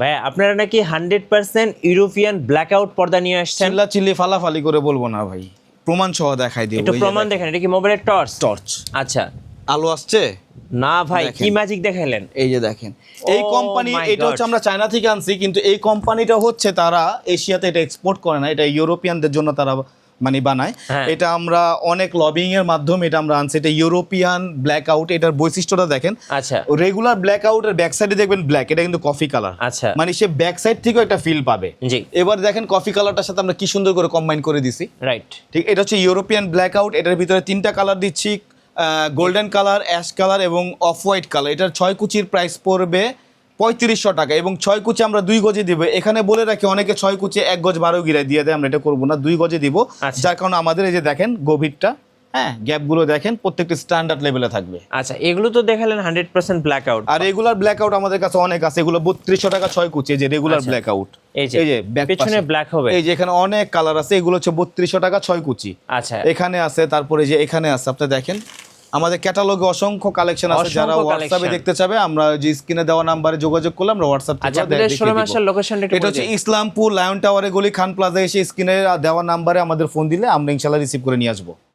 ভাই আপনারা নাকি hundred percent European blackout পর্দা নিয়ে আসছেন? চিল্লা চিল্লি ফালাফালি করে বলব না ভাই। প্রমাণ সহ দেখাই দিই একটু প্রমাণ দেখেন। এটা কি মোবাইলের টর্চ টর্চ আচ্ছা। আলো আসছে? না ভাই কি ম্যাজিক দেখাইলেন? এই যে দেখেন। এই Oh কোম্পানি এটা হচ্ছে আমরা চায়না থেকে আনছি কিন্তু এই কোম্পানিটা হচ্ছে তারা এশিয়াতে এটা এক্সপোর্ট করে না এটা ইউরোপিয়ানদের জন্য তারা মানে বানায়। হ্যাঁ। এটা আমরা অনেক লবিং এর মাধ্যমে এটা আমরা আনছি। এটা ইউরোপিয়ান ব্ল্যাক আউট এটার বৈশিষ্ট্যটা দেখেন। আচ্ছা। রেগুলার ব্ল্যাক আউট আউটের ব্যাক সাইডে দেখবেন ব্ল্যাক এটা কিন্তু কফি কালার আচ্ছা। মানে সে ব্যাক সাইড থেকেও একটা ফিল পাবে। জি। এবার দেখেন কফি কালারটার সাথে আমরা কি সুন্দর করে কম্বাইন করে দিছি। রাইট ঠিক এটা হচ্ছে ইউরোপিয়ান ব্ল্যাক আউট এটার ভিতরে তিনটা কালার দিচ্ছি গোল্ডেন কালার অ্যাশ কালার এবং অফ হোয়াইট কালার এটার ছয় কুচির প্রাইস পড়বে পঁয়ত্রিশশো টাকা এবং ছয় কুচি আমরা দুই গজে দিব। এখানে বলে রাখি অনেকে ছয় কুচি এক গজ বারো গিরায় দিয়ে দেয় আমরা এটা করব না দুই গজে দিব। আচ্ছা। যার কারণে আমাদের এই যে দেখেন গভীরটা হ্যাঁ গ্যাপগুলো দেখেন প্রত্যেকটি স্ট্যান্ডার্ড লেভেলে থাকবে। আচ্ছা এগুলো তো দেখালেন হান্ড্রেড পার্সেন্ট ব্ল্যাক আউট আর রেগুলার ব্ল্যাক আউট আমাদের কাছে অনেক আছে এগুলো বত্রিশশো টাকা ছয় কুচি যে রেগুলার আচ্ছা। ব্ল্যাক আউট এই যে এই পেছনে ব্ল্যাক হবে। এই যে এখানে অনেক কালার আছে এগুলো হচ্ছে বত্রিশশো টাকা ছয় কুচি। আচ্ছা। এখানে আছে তারপরে যে এখানে আছে আপনি দেখেন আমাদের ক্যাটালগে অসংখ্য কালেকশন আছে যারা হোয়াটসঅ্যাপে দেখতে চাবে আমরা যে স্ক্রিনে দেওয়া নাম্বারে যোগাযোগ করলে আমরা হোয়াটসঅ্যাপ থেকে আচ্ছা দেখিয়ে এটা হচ্ছে ইসলামপুর লায়ন টাওয়ারে গলি খান প্লাজা এসে স্ক্রিনে দেওয়া নাম্বারে আমাদের ফোন দিলে আমরা ইনশাআল্লাহ রিসিভ করে নিয়ে আসব।